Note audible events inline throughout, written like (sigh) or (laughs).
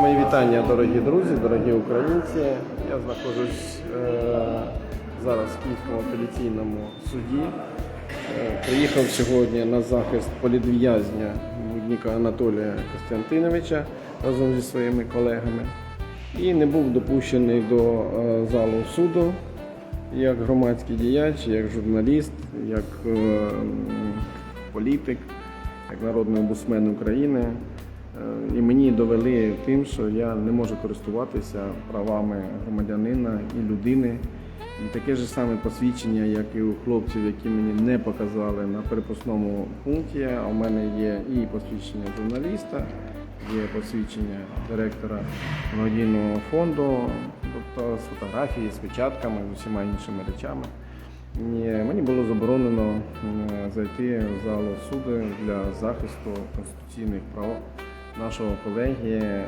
Мої вітання, дорогі друзі, дорогі українці. Я знаходжусь е, зараз в Київському апеляційному суді. Е, приїхав сьогодні на захист політв'язня Будніка Анатолія Костянтиновича разом зі своїми колегами. І не був допущений до е, залу суду як громадський діяч, як журналіст, як е, політик, як народний омбудсмен України. Е, І мені довели тим, що я не можу користуватися правами громадянина і людини. Таке ж саме посвідчення, як і у хлопців, які мені не показали на перепускному пункті. А у мене є і посвідчення журналіста, є посвідчення директора благодійного фонду, тобто з фотографії, з печатками, з усіма іншими речами. І мені було заборонено е, зайти в залу суду для захисту конституційних прав нашого колеги е,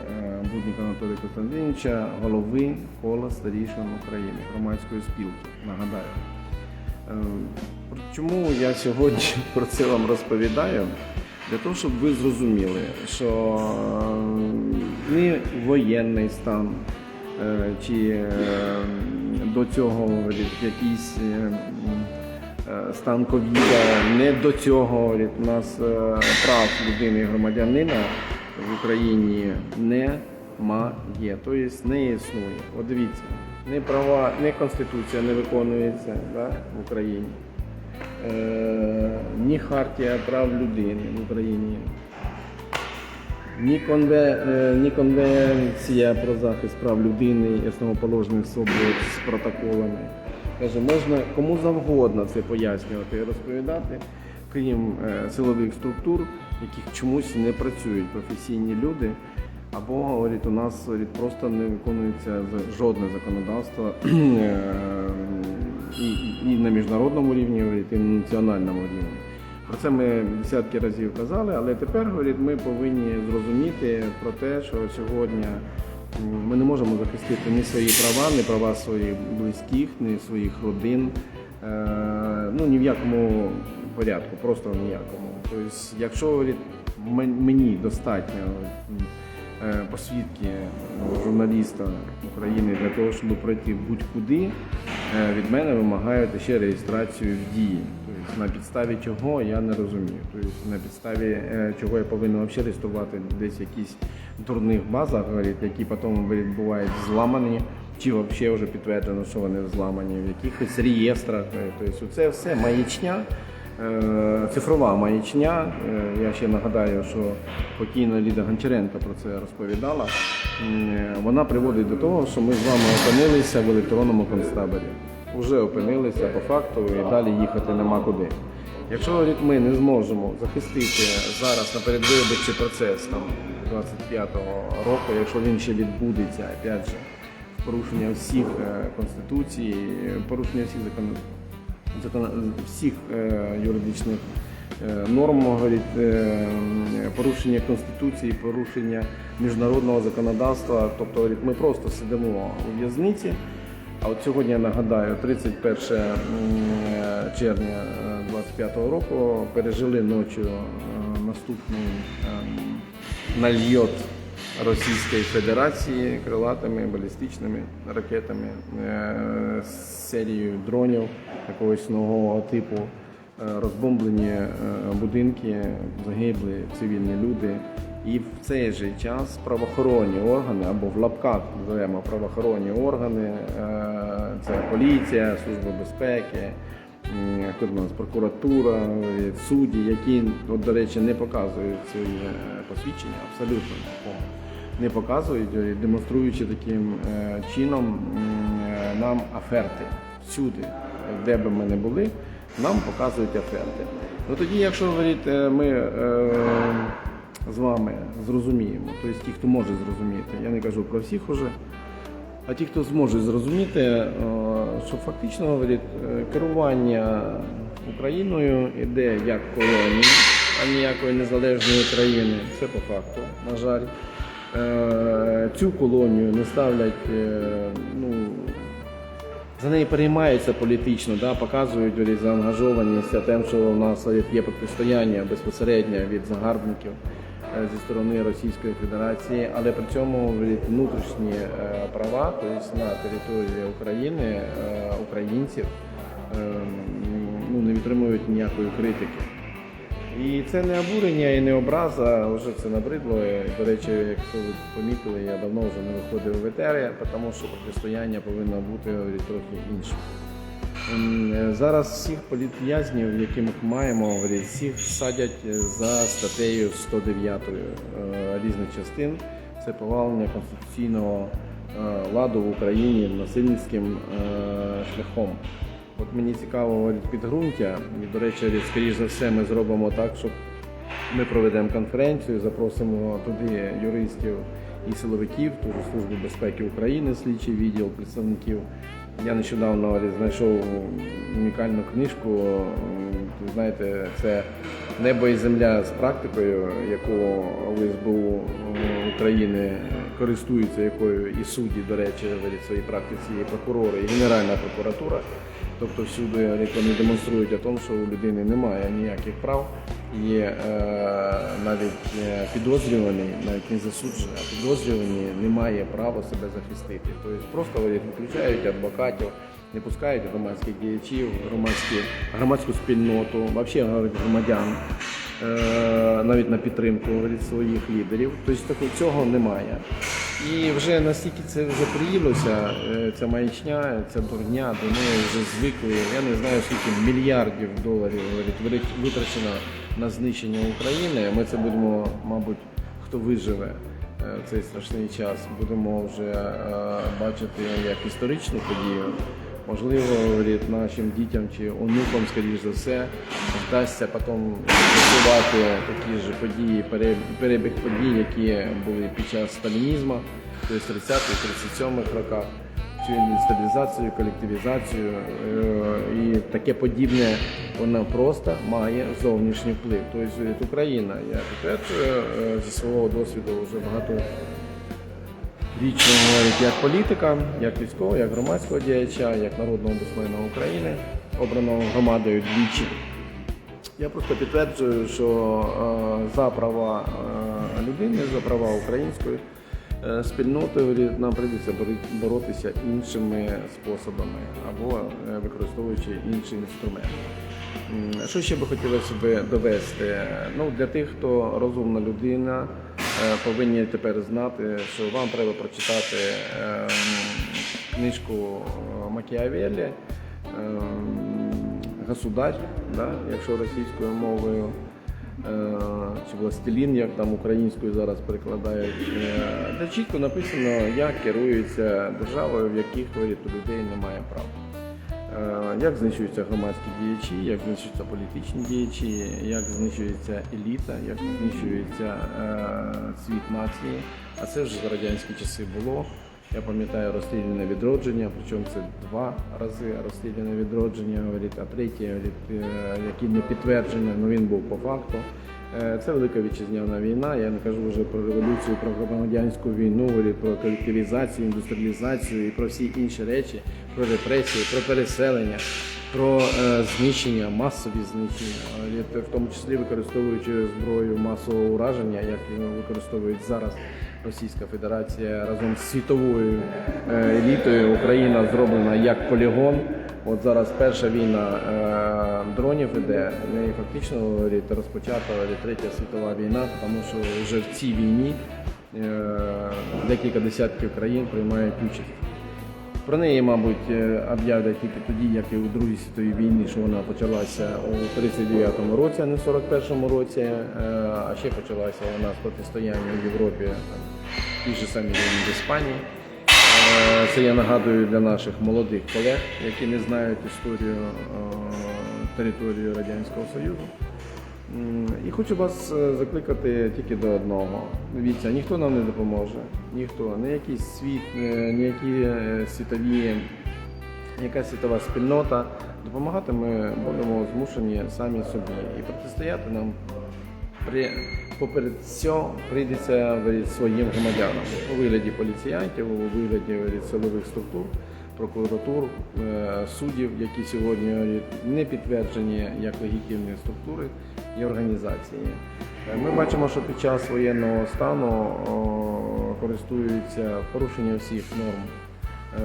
Будніка Анатолія Костянтиновича, голови кола старішин України, громадської спілки. Нагадаю. Е, Чому я сьогодні (laughs) про це вам розповідаю? Для того, щоб ви зрозуміли, що е, не воєнний стан чи до цього якийсь стан ковіда, не до цього нас прав людини і громадянина в Україні немає, тобто не існує. От дивіться, не права, не конституція не виконується да, в Україні. Е, ні хартія прав людини в Україні, ні, е, конвенція про захист прав людини і основоположних свобод з протоколами. Каже, можна кому завгодно це пояснювати і розповідати, крім е, силових структур, яких чомусь не працюють професійні люди. Або говорить, у нас говорить, просто не виконується жодне законодавство (clears throat) е, і, і на міжнародному рівні, говорить, і на національному рівні. Про це ми десятки разів казали, але тепер говорить, ми повинні зрозуміти про те, що сьогодні ми не можемо захистити ні свої права, ні права своїх близьких, ні своїх родин. Е, ну ні в якому порядку, просто в ніякому. Тобто, якщо мені достатньо е, посвідки е, журналіста України для того, щоб пройти будь-куди, е, від мене вимагають ще реєстрацію в дії. Тобто на підставі чого я не розумію. Тобто на підставі е, чого я повинен взагалі реєструвати десь якісь дурних базах, які потім бувають зламані, чи взагалі вже підтверджено, що вони зламані, в якихось реєстрах. Тобто це все маячня. Е, Цифрова маячня. Е, Я ще нагадаю, що покійна Ліда Гончаренко про це розповідала. Е, Вона приводить до того, що ми з вами опинилися в електронному концтаборі. Уже опинилися по факту і далі їхати нема куди. Якщо ми не зможемо захистити зараз на передвиборчий процес там 25-го року, якщо він ще відбудеться, опять же, порушення всіх конституцій, порушення всіх законів закон- всіх е, юридичних е, норм, е, порушення Конституції, порушення міжнародного законодавства. Тобто ми просто сидимо у в'язниці. А от сьогодні я нагадаю, 31 м, е, червня 25 року пережили ночі наступний ем, нальйот Російської Федерації крилатими балістичними ракетами е, серією дронів якогось нового типу. Е, Розбомблені е, будинки, загибли цивільні люди. І в цей же час правоохоронні органи або в лапках називаємо правоохоронні органи, це поліція, служба безпеки, тут у нас прокуратура, судді, які, от, до речі, не показують свої посвідчення, абсолютно не показують, е, демонструючи таким е, чином е, нам аферти всюди, де би ми не були, нам показують аферти. Ну тоді, якщо говорить, е, ми з вами зрозуміємо, тобто ті, хто може зрозуміти, я не кажу про всіх уже. А ті, хто зможе зрозуміти, що фактично говорить, керування Україною іде як колонії, а ніякої незалежної країни. Це по факту, на жаль. Е, Цю колонію не ставлять, е, ну, за неї переймаються політично, да, показують говорить, заангажованість тим, що у нас є протистояння безпосередньо від загарбників. е, зі сторони Російської Федерації, але при цьому внутрішні права, тобто на території України українців е, ну, не відтримують ніякої критики. І це не обурення і не образа, вже це набридло. До речі, якщо ви помітили, я давно вже не виходив в етери, тому що протистояння повинно бути трохи іншим. Е, Зараз всіх політв'язнів, які ми маємо, всіх садять за статтею 109 е, різних частин. Це повалення конституційного е, ладу в Україні насильницьким е, шляхом. От мені цікаво підґрунтя. І, до речі, скоріш за все, ми зробимо так, щоб ми проведемо конференцію, запросимо туди юристів і силовиків, ту Службу безпеки України, слідчий відділ представників. Я нещодавно знайшов унікальну книжку. знаєте, це небо і земля з практикою, яку СБУ України користуються, якою і судді, до речі, в своїй практиці, і прокурори, і Генеральна прокуратура. Тобто всюди вони демонструють о том, що у людини немає ніяких прав. І е, навіть е, підозрюваний, навіть не засуджений, а підозрюваний не права себе захистити. Тобто просто виключають адвокатів, не пускають громадських діячів, громадські, громадську спільноту, взагалі громадян, навіть на підтримку говорить, своїх лідерів. Тобто цього немає. І вже настільки це вже приїлося, е, ця маячня, ця дурня, до неї вже звикли. Я не знаю, скільки мільярдів доларів говорить, витрачено на знищення України. Ми це будемо, мабуть, хто виживе е, цей страшний час, будемо вже е, бачити як історичну подію. Можливо, говорить, нашим дітям чи онукам, скоріш за все, вдасться потім фіксувати такі ж події, пере- перебіг подій, які були під час сталінізму, тобто 30-37 роках, цю інсталізацію, колективізацію е, і таке подібне, вона просто має зовнішній вплив. Тобто Україна, я е, зі свого досвіду вже багато Вічно говорить як політика, як військового, як громадського діяча, як народного омбудсмена України, обраного громадою двічі. Я просто підтверджую, що е, за права е, людини, за права української е, спільноти нам прийдеться боротися іншими способами або використовуючи інші інструменти. Що ще би хотілося б довести? Ну, для тих, хто розумна людина, повинні тепер знати, що вам треба прочитати е, книжку е, Макіавеллі ем, Государь, да, якщо російською мовою, е, чи властелін, як там українською зараз перекладають, е, де чітко написано, як керується державою, в яких людей немає прав. Е, Як знищуються громадські діячі, як знищуються політичні діячі, як знищується еліта, як знищується е, світ нації. А це вже за радянські часи було. Я пам'ятаю розстріляне відродження, причому це два рази розстріляне відродження, говорить, а третє, е, не підтверджений, але він був по факту. Е, Це велика вітчизняна війна. Я не кажу вже про революцію, про громадянську війну, про колективізацію, індустріалізацію і про всі інші речі, про репресії, про переселення, про е, знищення, масові знищення, в тому числі використовуючи зброю масового ураження, як використовують зараз Російська Федерація разом з світовою е, елітою. Україна зроблена як полігон. От зараз перша війна е, дронів іде, в неї фактично говорить, розпочата третя світова війна, тому що вже в цій війні е, декілька десятків країн приймають участь. Про неї, мабуть, е, об'являть тільки тоді, як і у Другій світовій війні, що вона почалася у 39-му році, а не в 41-му році. Е, А ще почалася вона з протистояння в Європі, ті ж самі війни в Іспанії. Е, Це я нагадую для наших молодих колег, які не знають історію е, території Радянського Союзу. І хочу вас е, закликати тільки до одного. Дивіться, ніхто нам не допоможе, ніхто, якийсь світ, ніякі світові, яка світова спільнота. Допомагати ми будемо змушені самі собі. І протистояти нам поперед цього прийдеться своїм громадянам у вигляді поліціянтів, у вигляді силових структур, прокуратур, е, суддів, які сьогодні не підтверджені як легітимні структури і організації. Е, Ми бачимо, що під час воєнного стану користуються порушення всіх норм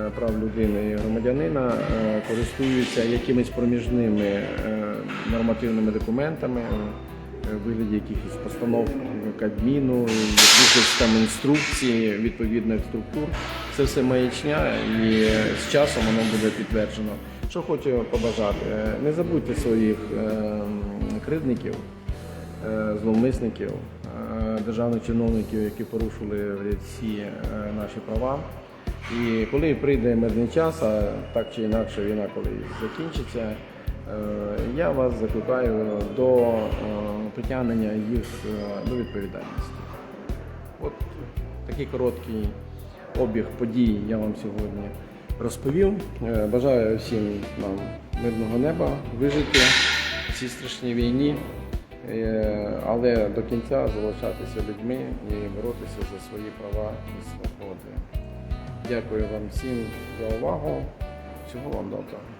е, прав людини і громадянина, користуються якимись проміжними нормативними документами вигляді якихось постанов Кабміну, якихось там інструкцій відповідних структур. Це все маячня і з часом воно буде підтверджено. Що хочу побажати, Е, не забудьте своїх е, кривдників, е, зловмисників, е, державних чиновників, які порушили всі е, наші права. І коли прийде мирний час, а так чи інакше війна коли закінчиться, е, я вас закликаю до е, притягнення їх е, до відповідальності. От такий короткий обіг подій я вам сьогодні розповів. Е, Бажаю всім нам мирного неба, вижити в цій страшній війні, е, але до кінця залишатися людьми і боротися за свої права і свободи. Дякую вам всім за увагу. Всього вам доброго.